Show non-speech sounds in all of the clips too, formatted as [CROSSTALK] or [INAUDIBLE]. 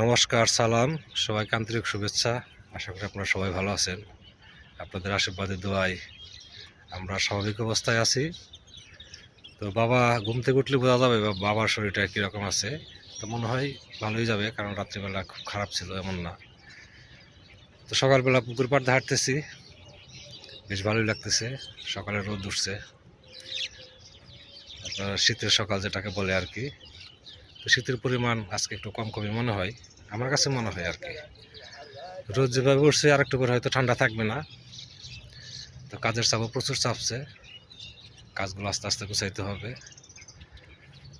নমস্কার, সালাম, সবাইকে আন্তরিক শুভেচ্ছা। আশা করি আপনারা সবাই ভালো আছেন। আপনাদের আশীর্বাদে দোয়াই আমরা স্বাভাবিক অবস্থায় আছি। তো বাবা, ঘুম থেকে উঠলে বোঝা যাবে বাবার শরীরটা কীরকম আছে। তো মনে হয় ভালোই যাবে, কারণ রাত্রিবেলা খুব খারাপ ছিল, এমন না। তো সকালবেলা পুকুর পাড় দিয়ে হাঁটতেছি। বেশ ভালোই লাগতেছে। সকালে রোদ উঠছে। শীতের সকাল যেটাকে বলে আর কি। তো শীতের পরিমাণ আজকে একটু কম কমই মনে হয়। আমার কাছে মনে হয় আর কি। রোদ যেভাবে উঠছে আর একটু করে হয়তো ঠান্ডা থাকবে না। তো কাজের চাপও প্রচুর চাপছে। কাজগুলো আস্তে আস্তে গুছাইতে হবে।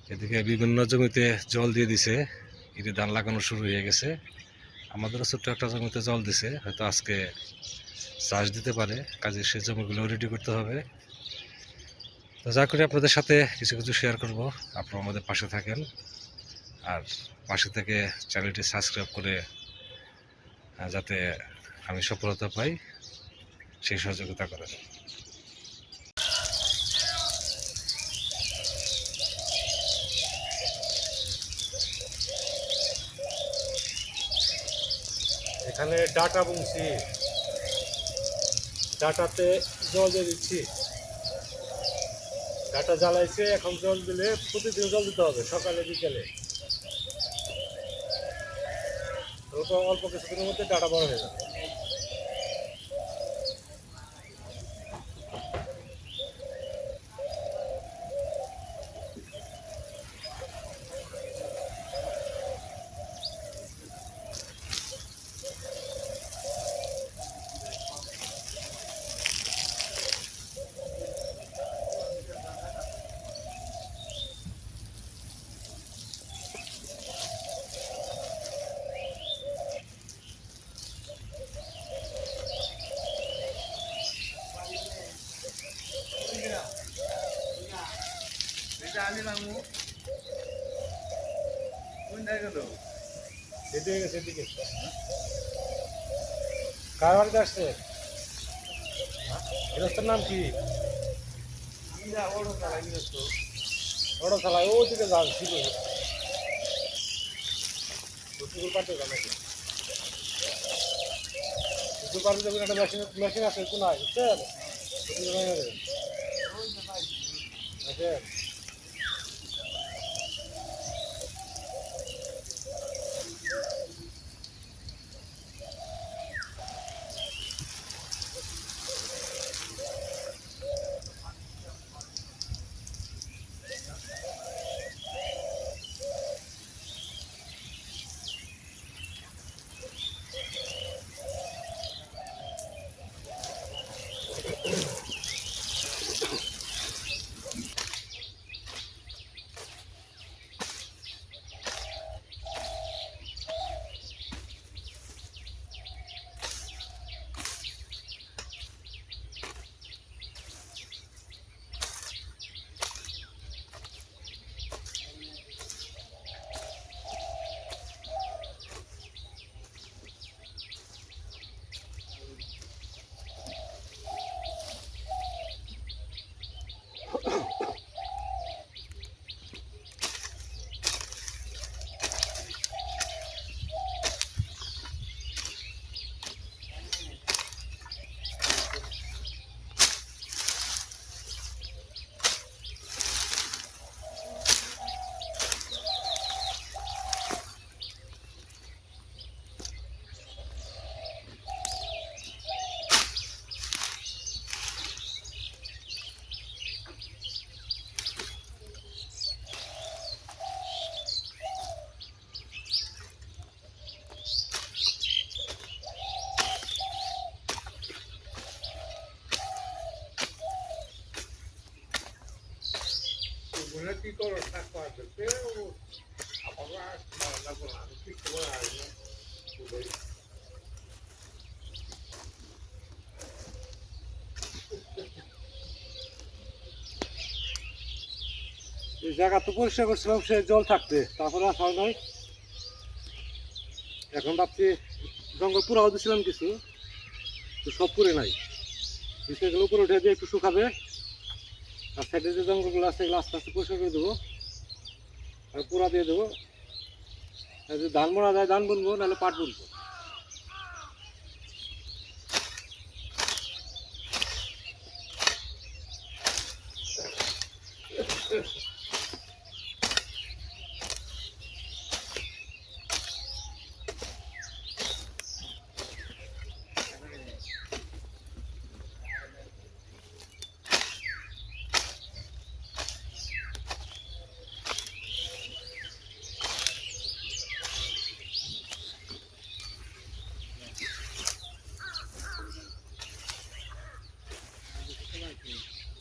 এদিকে বিভিন্ন জমিতে জল দিয়ে দিছে। ঈদে ধান লাগানো শুরু হয়ে গেছে। আমাদেরও ছোট্ট একটা জমিতে জল দিছে। হয়তো আজকে চাষ দিতে পারে। কাজে সেই জমিগুলো রেডি করতে হবে। তো যা করে আপনাদের সাথে কিছু কিছু শেয়ার করব। আপনারা আমাদের পাশে থাকেন। আর পাশে থেকে চ্যানেলটি সাবস্ক্রাইব করে যাতে আমি সফলতা পাই, সেই সহযোগিতা করেন। এখানে ডাটা বুনছি ডাটাতে জল দিয়ে দিচ্ছি। ডাটা জ্বালাইছে, এখন জল দিলে প্রতিদিন জল দিতে হবে, সকালে, বিকেলে। অল্প কিছুদিনের মধ্যে ডাটা বড় হয়ে যাবে। এদিকে গেছে এদিকে কার বাড়িতে আসছে? গৃহস্থের নাম কি? বড় থালায় ও দিকে যান ছিল পুকুর পাড়তে যান নাকি পুকুর পাড়তে যাবেন একটা মেশিন মেশিন আছে এই জায়গা তো পরিষ্কার করছিলাম সে জল থাকতে তারপরে আর হয় নাই এখন ভাবছি জঙ্গল পুরাও দিছিলাম কিছু তো সব পুরে নাই বিষয়গুলো উপরে উঠে দিয়ে একটু শুকাবে আর সাইডে যে জঙ্গলগুলো আছে, এগুলো আস্তে আস্তে পরিষ্কার করে দেবো। আর পোড়া দিয়ে দেবো। যদি ধান বোনা যায়, ধান বুনবো, নাহলে পাট বুনবো।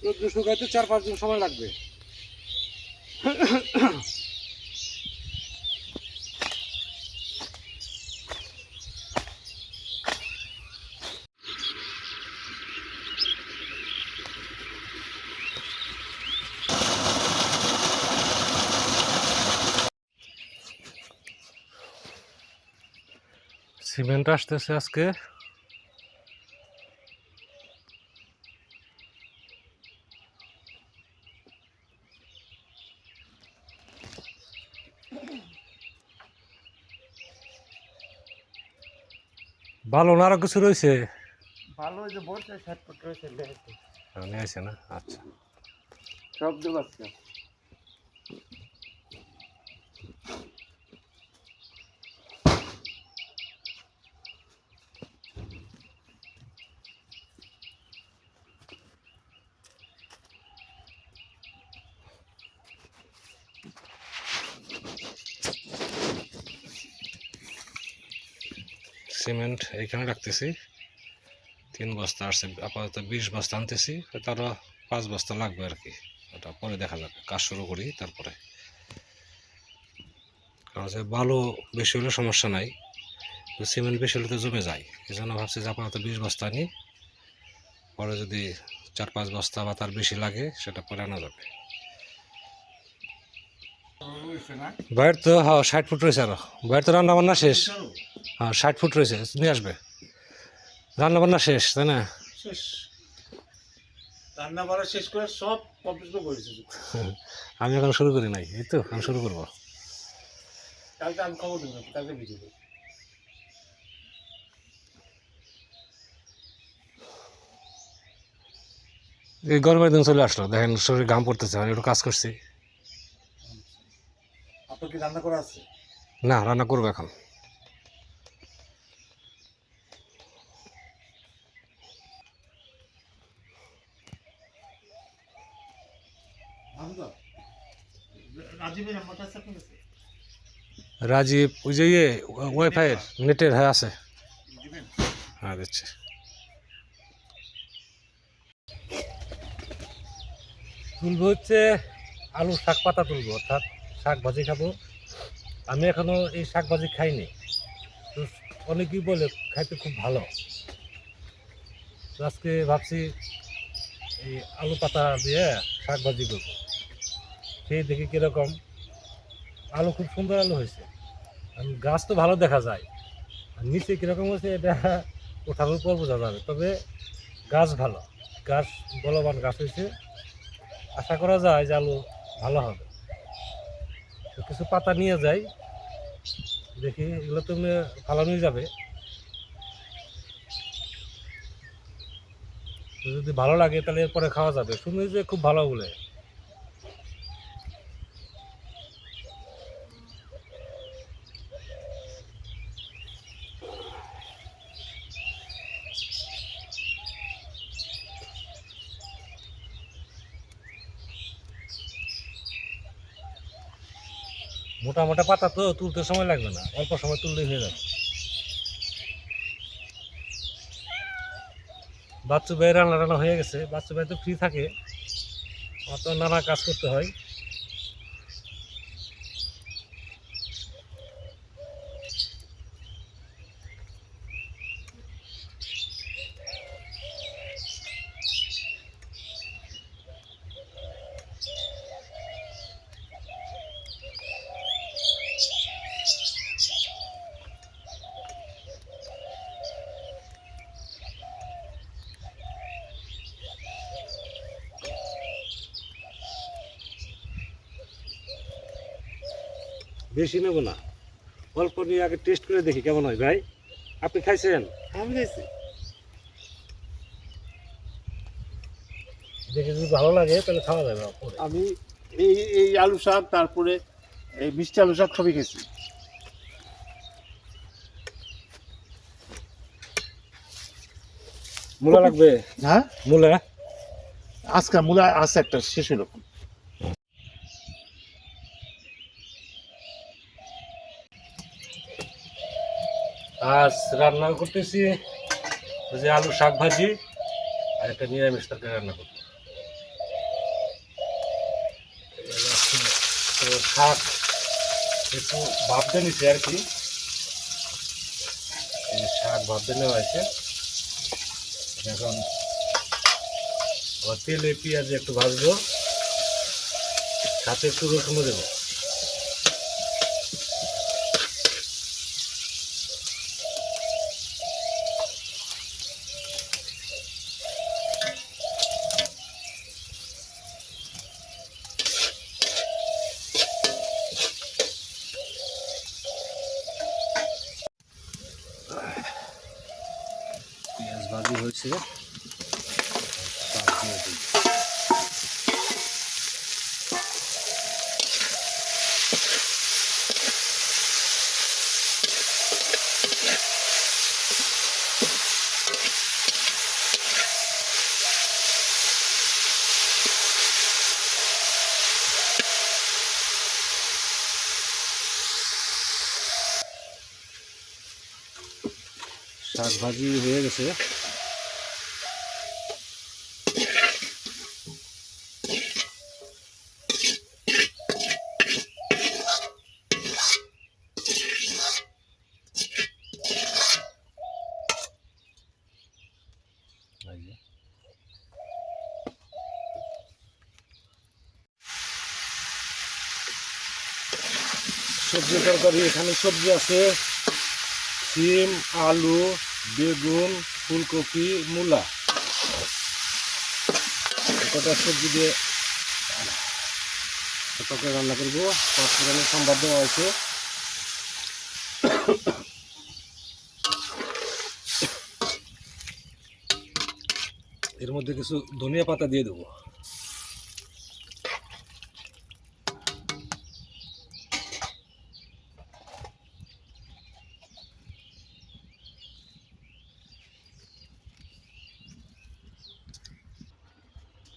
রোদ্র শুকাইতে চার পাঁচ দিন সময় লাগবে। সিমেন্ট আসতেছে আজকে। ভালো না আরও কিছু রয়েছে? ভালো যে বলছে ষাট ফুট রয়েছে নিয়ে আসে না? আচ্ছা। সব দেব আজকে। সিমেন্ট এইখানে রাখতেছি। তিন বস্তা আসছে, আপাতত বিশ বস্তা আনতেছি, তারও পাঁচ বস্তা লাগবে আর কি। ওটা পরে দেখা যাবে, কাজ শুরু করি তারপরে। কারণ যে বালু বেশি হলে সমস্যা নাই সিমেন্ট বেশি হলে তো জমে যায়। এই জন্য ভাবছি যে আপাতত বিশ বস্তা আনি, পরে যদি চার পাঁচ বস্তা বা তার বেশি লাগে, সেটা পরে আনা যাবে। বাইরে তো হ্যাঁ ষাট ফুট রয়েছে আরও। বাইরে তো রান্না বান্না শেষ হ্যাঁ ষাট ফুট রয়েছে নিয়ে আসবে। রান্না বান্না শেষ তাই না? শেষ। রান্না শেষ করে সব কমপ্লিট করেছি [LAUGHS] আমি এখন শুরু করি নাই এই তো আমি শুরু করব। কালকে আমি খবর দেবো কালকে ভিডিও এই গরমের দিন চলে আসলো দেখেন শরীর ঘাম পড়তেছে আমি একটু কাজ করছি। আপনার কি রান্না করা আছে? না রান্না করব এখন। রাজীব ওই যে ইয়ে ওয়াইফাইয়ের নেটের হ্যাঁ আছে। হ্যাঁ দিচ্ছে। তুলবো হচ্ছে আলু শাক পাতা তুলবো অর্থাৎ শাক ভাজি খাব। আমি এখনও এই শাক ভাজি খাইনি। তো অনেকেই বলে খাইতে খুব ভালো। তো আজকে ভাবছি এই আলু পাতা দিয়ে শাক ভাজি করব। খেয়ে দেখি কীরকম। আলু খুব সুন্দর আলু হয়েছে। গাছ তো ভালো দেখা যায়। আর নিচে কীরকম হয়েছে এটা [LAUGHS] ওঠানোর পর বোঝা যাবে। তবে গাছ ভালো। গাছ বলবান গাছ হয়েছে। আশা করা যায় যে আলু ভালো হবে। কিছু পাতা নিয়ে যাই, দেখি এগুলো তো ফালানোই যাবে। যদি ভালো লাগে তাহলে এরপরে খাওয়া যাবে। শুনি যে খুব ভালো বলে। মোটা মোটা পাতা তো তুলতে সময় লাগবে না, অল্প সময় তুললেই হয়ে যাবে। বাচ্চু ভাই রান্না টান্না হয়ে গেছে, বাচ্চু ভাই তো ফ্রি থাকে, অত নানা কাজ করতে হয়। বেশি নেব না। অল্প নিয়ে আগে টেস্ট করে দেখি কেমন হয়। ভাই আপনি খাইছেন? আমি খাইছি। দেখে যদি ভালো লাগে তাহলে খাওয়া যাবে আমি এই এই আলু শাক তারপরে এই মিষ্টি আলু শাক সবই খেয়েছি মূলা লাগবে? হ্যাঁ? মূলা? আজকে মূলা আছে একটা শেষ হলো আজ রান্না করতেছি যে আলু শাক ভাজি আর একটা নিরামিষ তরকারি রান্না করব। তো শাক একটু ভাবতে নিছি আর কি। শাক ভাবতে নেওয়া হয়েছে। এখন তেলে পেঁয়াজ একটু ভাজবো, সাথে একটু রসুনও দেবো। পেঁয়াজ ভাজি হয়েছে শাক দিয়ে দিই। শাক ভাজি হয়ে গেছে এই যে। সবজি তরকারি এখানে সবজি আছে। সিম, আলু, বেগুন, ফুলকপি, মূলা। কটা সবজি দিয়ে তরকারি রান্না করব? ফোড়নের সম্বাদ দেওয়া হয়েছে। এর মধ্যে কিছু ধনিয়া পাতা দিয়ে দেবো আলু দিয়ে করলে একটা কামে দিই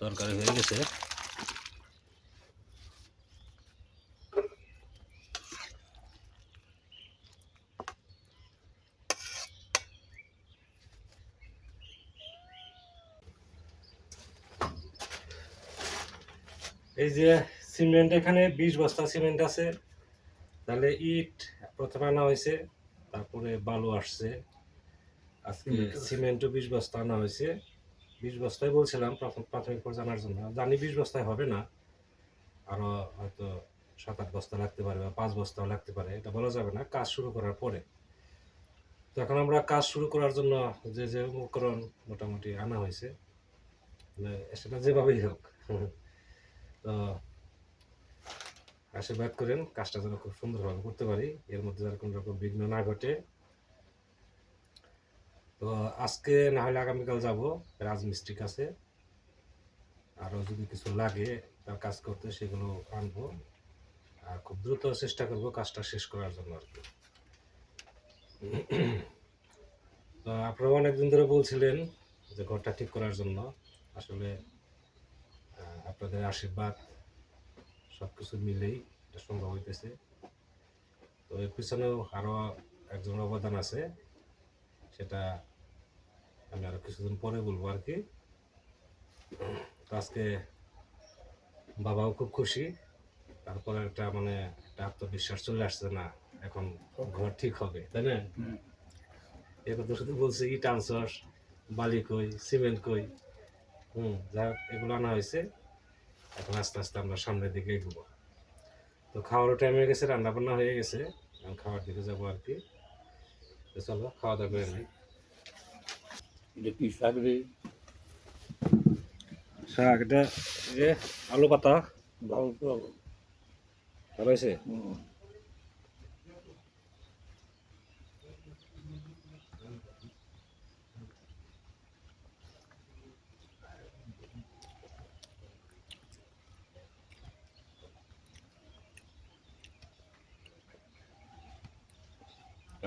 তরকারি হয়ে গেছে। এই যে সিমেন্ট, এখানে বিশ বস্তা সিমেন্ট আছে। তাহলে ইট প্রথমে আনা হয়েছে, তারপরে বালু আসছে। আজকে সিমেন্টও বিশ বস্তা আনা হয়েছে। বিশ বস্তায় বলছিলাম প্রথম প্রাথমিক পর্যায়ে জানার জন্য। জানি বিশ বস্তায় হবে না। আরও হয়তো সাত আট বস্তা লাগতে পারে বা পাঁচ বস্তাও লাগতে পারে এটা বলা যাবে না। কাজ শুরু করার পরে। তো এখন আমরা কাজ শুরু করার জন্য যে যে উপকরণ মোটামুটি আনা হয়েছে মানে সেটা যেভাবেই হোক। [LAUGHS] তো আশীর্বাদ করেন কাজটা যেন খুব সুন্দরভাবে করতে পারি। এর মধ্যে যেন কোনো রকম বিঘ্ন না ঘটে। তো আজকে না হলে আগামীকাল যাব, রাজমিস্ত্রির কাছে। আরও যদি কিছু লাগে তার কাজ করতে সেগুলো আনব। আর খুব দ্রুত চেষ্টা করব কাজটা শেষ করার জন্য আর কি। তো আপনারা অনেকদিন ধরে বলছিলেন যে ঘরটা ঠিক করার জন্য। আসলে আপনাদের আশীর্বাদ সব কিছু মিলেই এটা সম্ভব হইতেছে। তো এর পিছনেও আরও একজন অবদান আছে, সেটা আমি আরও কিছুদিন পরে বলব আর কি। তো আজকে বাবাও খুব খুশি। তারপরে একটা মানে একটা আত্মবিশ্বাস চলে আসছে না এখন ঘর ঠিক হবে তাই না? এখন তো শুধু বলছে ইট আনছস বালি কই সিমেন্ট কই হুম যা এগুলো আনা হয়েছে। এখন আস্তে আস্তে আমরা সামনের দিকে এগোবো। তো খাওয়ারও টাইম হয়ে গেছে রান্না বান্না হয়ে গেছে। এখন খাওয়ার দিকে যাব আর কি। চলো খাওয়া দাওয়া করে নিই। এটা কি শাক রে? শাক এটা যে আলু পাতা। ভালো তো ভালো হয়েছে?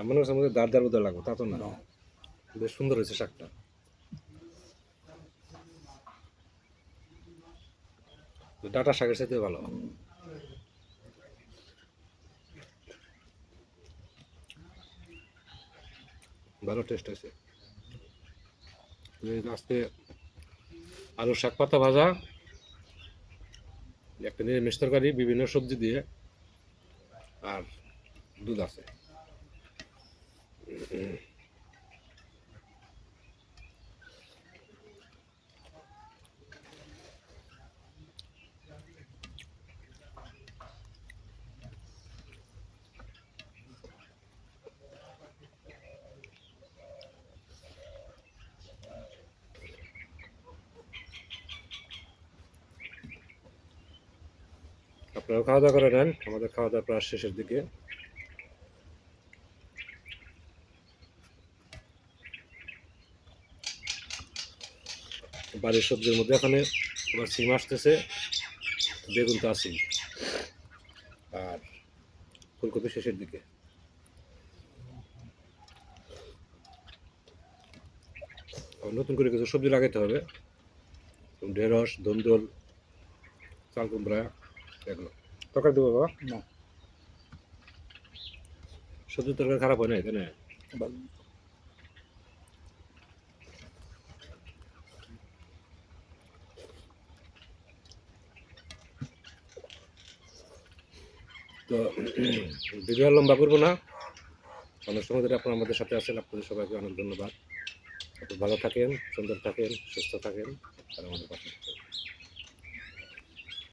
এমন হচ্ছে আমাদের দাঁড় লাগবে তা তো না। বেশ সুন্দর হয়েছে শাকটা। ডাটা শাকের সাথে ভালো। ভালো টেস্ট আছে। আজকে আলু শাক পাতা ভাজা, একটা নিরামিষ তরকারি, বিভিন্ন সবজি দিয়ে, আর দুধ আছে। আপনারাও খাওয়া দাওয়া করে নেন আমাদের খাওয়া দাওয়া প্রায় শেষের দিকে বাড়ির সবজির মধ্যে এখানে আবার সিম আসতেছে বেগুন তো আছেই আর ফুলকপি শেষের দিকে নতুন করে কিছু সবজি লাগাইতে হবে ঢেঁড়স ধন্দল চাল কুমড়া এগুলো। তরকারি দেবো বাবা? না। সবজি তরকারি খারাপ হয় না তাই না ভালো তো ভিডিও লম্বা করব না। অনেক সময় ধরে আপনারা আমাদের সাথে আছেন আপনাদের সবাইকে অনেক ধন্যবাদ। আপনি ভালো থাকেন সুন্দর থাকেন সুস্থ থাকেন আর আমাদের পাশে